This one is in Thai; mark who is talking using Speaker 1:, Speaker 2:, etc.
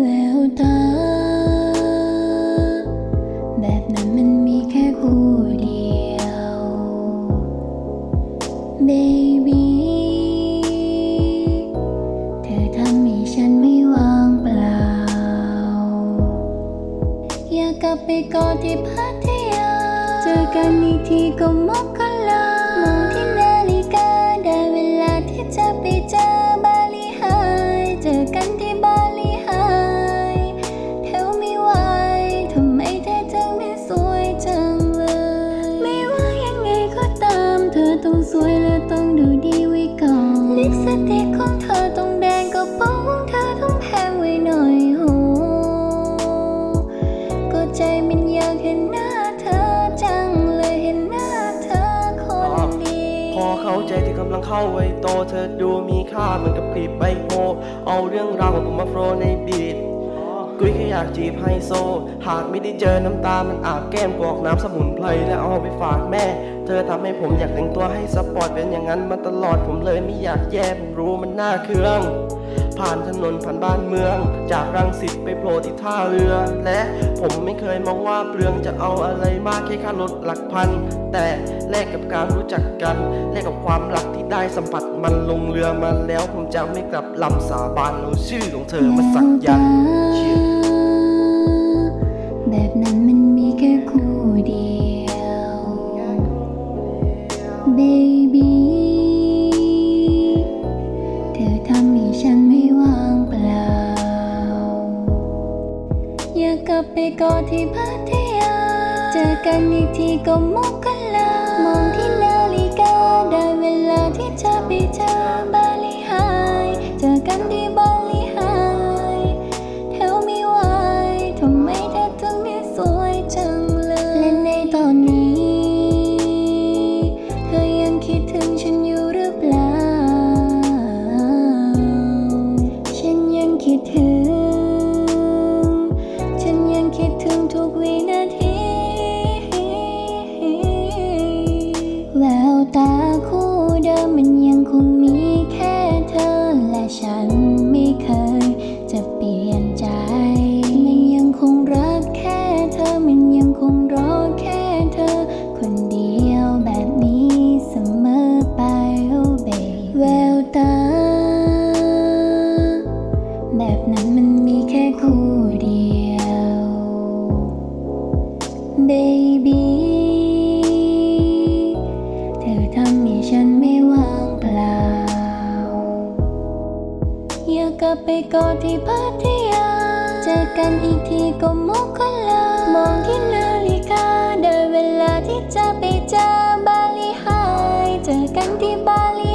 Speaker 1: แววตา แบบนั้นมันมีแค่คู่เดียว baby เธอทำให้ฉันไม่วางเปล่า อยากกลับไปกอดที่พัทยา เจอกันอีกทีก็มกล วยและต้องดูดีไว้ก่อนลิปสติกของเธอต้องแดงกระโปรงของเธอต้องแพงไว้หน่อยโหก็ใจมันอยากเห็นหน้าเธอจังเลยเห็นหน้าเธอคนดี
Speaker 2: พอเข้าใจที่กำลังเข้าไว้โตเธอดูมีค่าเหมือนกับคลิปใบโพเอาเรื่องราวของผมมาโฟลในบีท กุยแค่อยากจีบไฮโซ หากไม่ได้เจอน้ำตา มันอาบแก้มกรอกน้ำสมุนไพรแล้วเอาไปฝากแม่ เธอทำให้ผมอยากแต่งตัวให้สปอร์ตเป็นอย่างนั้นมาตลอดผมเลยไม่อยากแย่ผมรู้มันน่าเคือง ผ่านถนนผ่านบ้านเมือง จากรังสิตไปโผล่ที่ท่าเรือ และผมไม่เคยมองว่าเปลืองจะเอาอะไรมากแค่ค่ารถหลักพัน แต่แลกกับการรู้จักกันแลกกับความรักที่ได้สัมผัสมันลงเรือมาแล้วผมจะไม่กลับลำสาบานเอาชื่อของเธอมาสักยันเชียร์
Speaker 1: กลับไปกอดที่พัทยา เจอกันอีกทีก็มกลามองที่นาฬิกาได้เวลาที่จะไปเจอบา ตา แบบนั้นมันมีแค่คู่เดียว baby เธอทำให้ฉันไม่ว่างเปล่า อยากกลับไปกอดที่พัทยาเจอกันอีกทีก็มุกคลามองที่นาฬิกาได้เวลาที่จะไปเจอบาลีไฮเจอกันที่บาลี